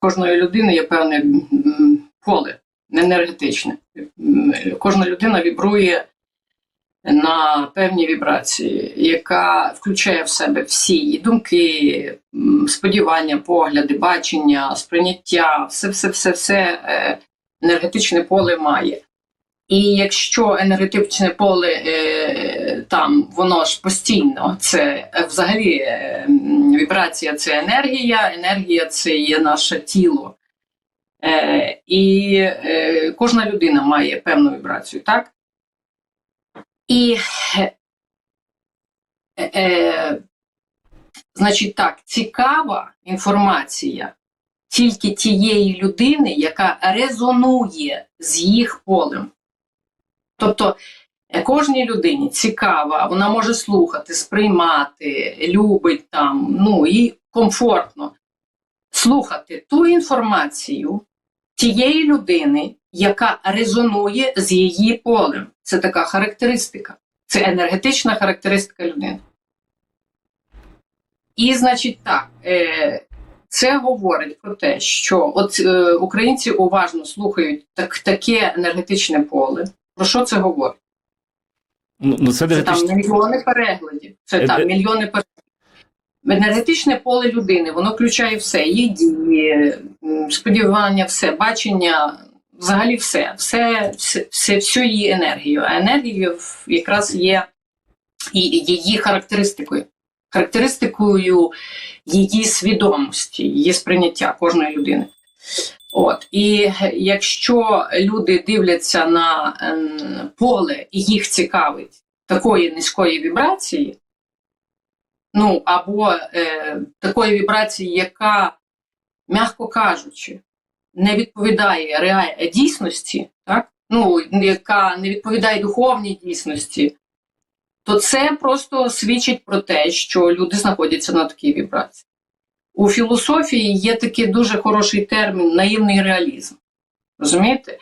кожної людини є певне поле енергетичне. Кожна людина вібрує на певні вібрації, яка включає в себе всі її думки, сподівання, погляди, бачення, сприйняття, все, все, все, все е, енергетичне поле має. І якщо енергетичне поле е, там воно ж постійно, це е, взагалі е, вібрація це енергія, енергія це є наше тіло. Е, і е, кожна людина має певну вібрацію, так? І е, е, значить так, цікава інформація тільки тієї людини, яка резонує з їх полем. Тобто е, кожній людині цікава, вона може слухати, сприймати, любить там, ну і комфортно слухати ту інформацію тієї людини, яка резонує з її полем. Це така характеристика. Це енергетична характеристика людини. І, значить, так, е, це говорить про те, що от е, українці уважно слухають так, таке енергетичне поле. Про що це говорить? Ну, ну це Це там мільйони переглядів. Це Е, там мільйони переглядів. Енергетичне поле людини, воно включає все: її дії, сподівання, все, бачення, взагалі все, все, все, все всю її енергію. А енергія якраз є і її характеристикою, характеристикою її свідомості, її сприйняття кожної людини. От і якщо люди дивляться на ем, поле і їх цікавить такої низької вібрації, ну або е, такої вібрації, яка, м'яко кажучи, не відповідає реаль... дійсності, так? ну, яка не відповідає духовній дійсності, то це просто свідчить про те, що люди знаходяться на такій вібрації. У філософії є такий дуже хороший термін наївний реалізм. Розумієте?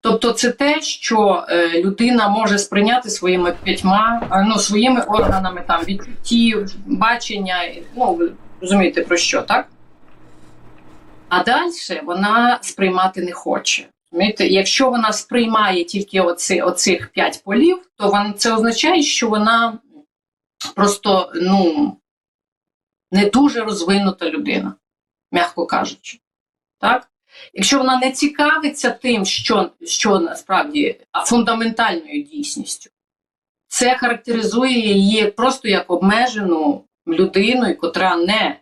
Тобто, це те, що е, людина може сприйняти своїми п'ятьма, ну, своїми органами там, відчуттів, бачення, ну, розумієте про що, так? А далі вона сприймати не хоче. Розумієте? Якщо вона сприймає тільки оці, оцих п'ять полів, то вон- це означає, що вона просто ну, не дуже розвинута людина, м'яко кажучи. Так? Якщо вона не цікавиться тим, що, що насправді фундаментальною дійсністю, це характеризує її просто як обмежену людину, котра не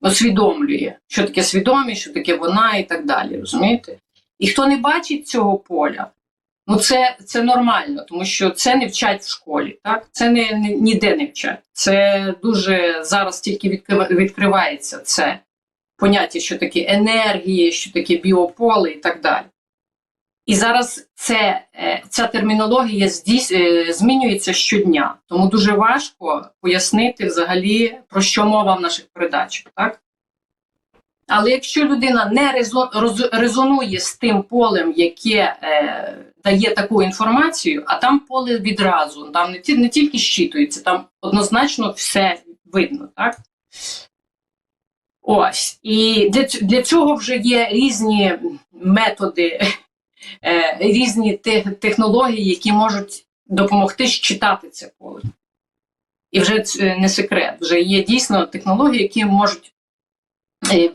усвідомлює, що таке свідомість, що таке вона і так далі. Розумієте? І хто не бачить цього поля, ну це, це нормально, тому що це не вчать в школі, так? Це не, не ніде не вчать. Це дуже зараз тільки відкрива- відкривається це поняття, що таке енергії, що таке біополе і так далі. І зараз це, е, ця термінологія е, змінюється щодня, тому дуже важко пояснити взагалі, про що мова в наших передачах. Так? Але якщо людина не резонує з тим полем, яке е, дає таку інформацію, а там поле відразу, там не, не тільки щитується, там однозначно все видно. Так? Ось. І для, для цього вже є різні методи, е, різні те- технології, які можуть допомогти читати це поле. І вже це не секрет. Вже є дійсно технології, які можуть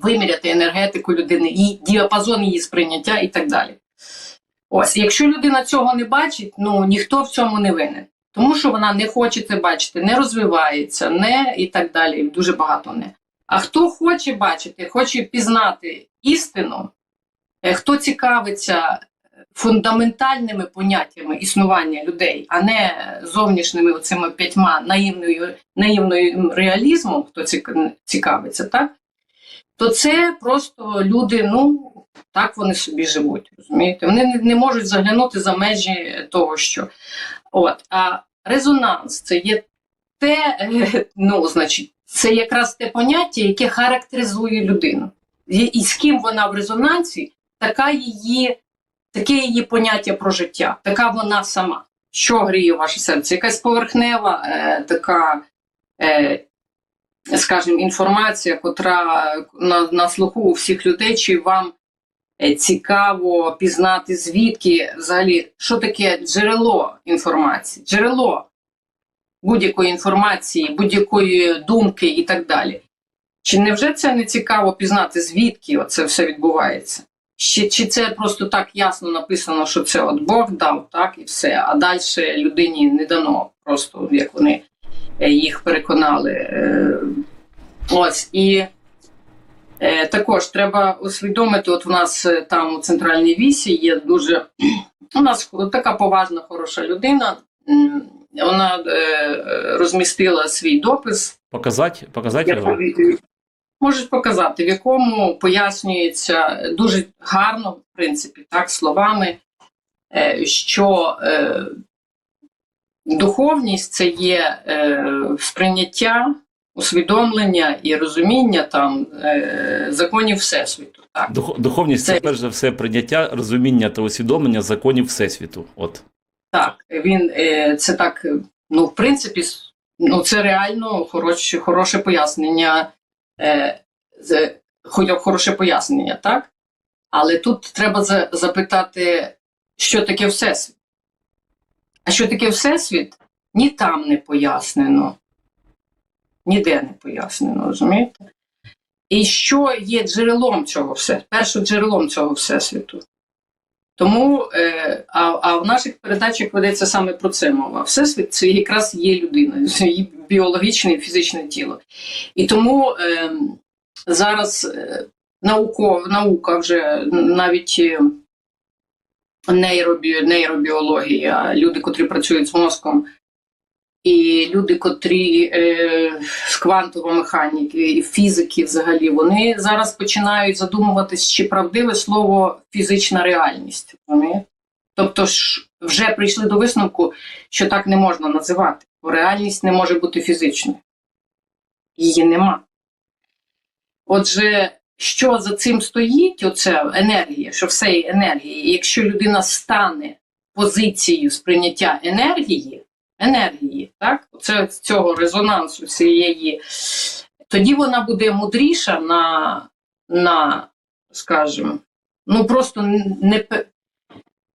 виміряти енергетику людини, і діапазон її сприйняття і так далі. Ось, якщо людина цього не бачить, ну ніхто в цьому не винен. Тому що вона не хоче це бачити, не розвивається, не і так далі. Дуже багато не. А хто хоче бачити, хоче пізнати істину, е, хто цікавиться фундаментальними поняттями існування людей, а не зовнішніми оцими п'ятьма наївною, наївною реалізмом, хто цік- цікавиться, так? То це просто люди, ну так вони собі живуть. Розумієте? Вони не, не можуть заглянути за межі того, що. От, а резонанс це є те, е, ну, значить, це якраз те поняття, яке характеризує людину. І, і з ким вона в резонансі, така її, таке її поняття про життя, така вона сама. Що гріє ваше серце? Якась поверхнева, е, така е, скажімо, інформація, котра на, на слуху у всіх людей, чи вам е, цікаво пізнати, звідки взагалі, що таке джерело інформації, джерело будь-якої інформації, будь-якої думки і так далі. Чи невже це не цікаво пізнати, звідки це все відбувається? Чи, чи це просто так ясно написано, що це от Бог дав, так і все, а далі людині не дано, просто як вони їх переконали. Е, Ось і е, також треба усвідомити, от в нас е, там у центральній вісі є дуже у нас така поважна, хороша людина. Вона розмістила свій допис Показати, показати. повідаю. Можеш показати, в якому пояснюється дуже гарно, в принципі, так, словами, що духовність це є е, сприйняття, усвідомлення і розуміння там е, законів Всесвіту. Так. Дух- Духовність це Це- перш за все прийняття, розуміння та усвідомлення законів Всесвіту. От. Так, він е, це так, ну, в принципі, ну, це реально хороше, хороше пояснення, е, з- хоч хороше пояснення, так? Але тут треба запитати, що таке Всесвіт. А що таке Всесвіт? Ні там не пояснено, ніде не пояснено, розумієте? І що є джерелом цього все, першим джерелом цього всесвіту? Тому е, а, а в наших передачах ведеться саме про це мова. Всесвіт це якраз є людина, її біологічне і фізичне тіло. І тому е, зараз е, науко, наука вже навіть е, нейробі, нейробіологія, люди, котрі працюють з мозком, і люди, котрі е, з квантової механіки і фізики взагалі, вони зараз починають задумуватись, чи правдиве слово фізична реальність. розумієте? Тобто ж вже прийшли до висновку, що так не можна називати, бо реальність не може бути фізичною. Її нема. Отже, що за цим стоїть, оце енергія, що все є енергія. І якщо людина стане позицією сприйняття енергії, енергії, так, оце з цього резонансу цієї, тоді вона буде мудріша на, на скажімо, ну просто не,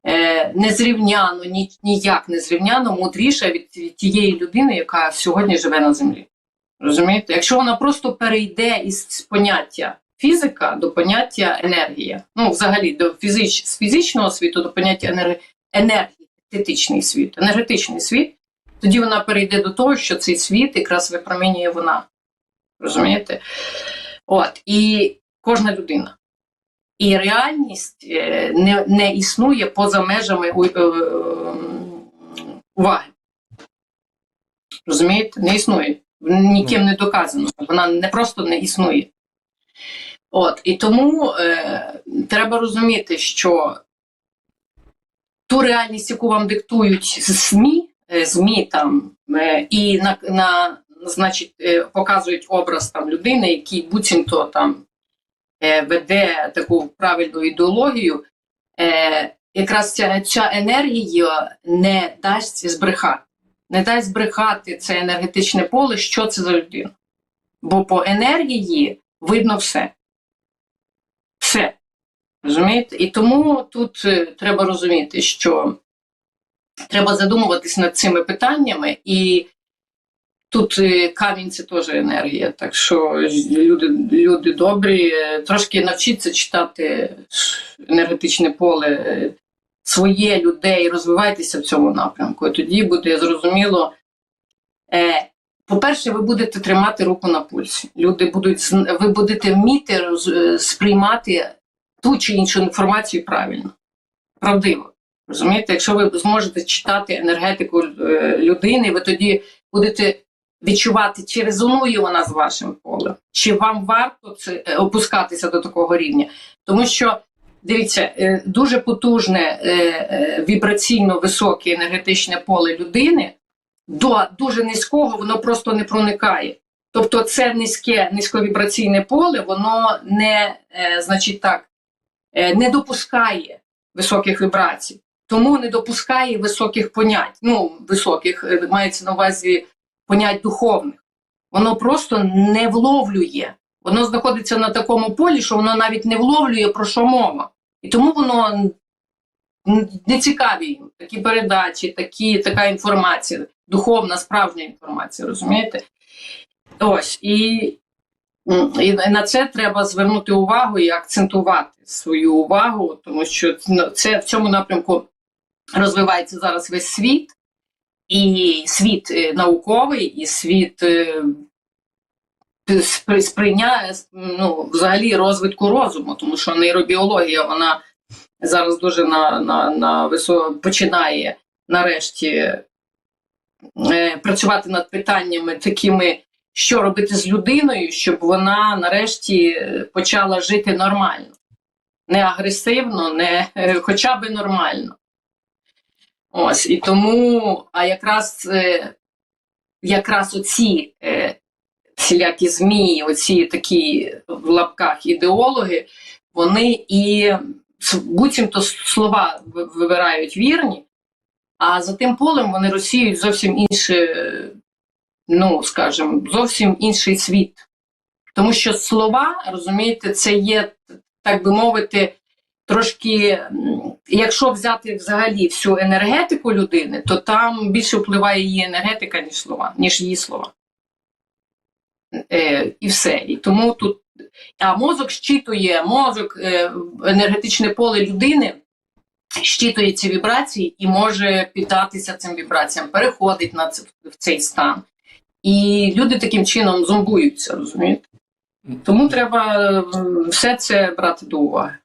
е, незрівняно, ні, ніяк незрівняно мудріша від, від тієї людини, яка сьогодні живе на землі. Розумієте? Якщо вона просто перейде із поняття фізика до поняття енергія, ну, взагалі, до фізич, з фізичного світу до поняття енерги, енергетичний світ, енергетичний світ, тоді вона перейде до того, що цей світ якраз випромінює вона. Розумієте? От, і кожна людина. І реальність е, не, не існує поза межами е, уваги. Розумієте? Не існує. Ніким не доказано. Вона не просто не існує. От, і тому е, треба розуміти, що ту реальність, яку вам диктують СМІ, е, ЗМІ там, е, і на, на, значить, е, показують образ там людини, який буцімто там е, веде таку правильну ідеологію, е, якраз ця, ця енергія не дасть збрехати. Не дасть збрехати це енергетичне поле, що це за людина. Бо по енергії видно все. Все. Розумієте? І тому тут е, треба розуміти, що треба задумуватись над цими питаннями, і тут е, камінь це теж енергія. Так що люди, люди добрі, е, трошки навчіться читати енергетичне поле своє людей, розвивайтеся в цьому напрямку. І тоді буде зрозуміло. По-перше, ви будете тримати руку на пульсі. Люди будуть ви будете вміти е, сприймати ту чи іншу інформацію правильно, правдиво. Розумієте, якщо ви зможете читати енергетику е, людини, ви тоді будете відчувати, чи резонує вона з вашим полем, чи вам варто це е, опускатися до такого рівня. Тому що дивіться, дуже потужне вібраційно високе енергетичне поле людини до дуже низького воно просто не проникає. Тобто, це низьке низьковібраційне поле, воно не, е, значить так, е, не допускає високих вібрацій, тому не допускає високих понять. Ну, високих е, мається на увазі понять духовних. воно просто не вловлює. Воно знаходиться на такому полі, що воно навіть не вловлює про що мова. І тому воно не цікаві їм такі передачі, такі, така інформація, духовна, справжня інформація, розумієте? Ось і, і на це треба звернути увагу і акцентувати свою увагу, тому що це в цьому напрямку розвивається зараз весь світ, і світ е, науковий, і світ е, сприйняє ну, взагалі розвитку розуму, тому що нейробіологія вона зараз дуже на, на, на висо... починає нарешті працювати над питаннями такими, що робити з людиною, щоб вона нарешті е, почала жити нормально. Не агресивно, не е, хоча б нормально. Ось і тому, а якраз, е, якраз оці е, всілякі змі, оці такі в лапках ідеологи, вони і буцімто слова вибирають вірні, а за тим полем вони розсіють зовсім інше, ну скажімо, зовсім інший світ. Тому що слова, розумієте, це є, так би мовити, трошки, якщо взяти взагалі всю енергетику людини, то там більше впливає її енергетика, ніж слова, ніж її слова. Е, і все. І тому тут. А мозок щитує, мозок, е, енергетичне поле людини щитує ці вібрації і може піддатися цим вібраціям, переходить на це, в цей стан. І люди таким чином зомбуються, розумієте? Тому треба все це брати до уваги.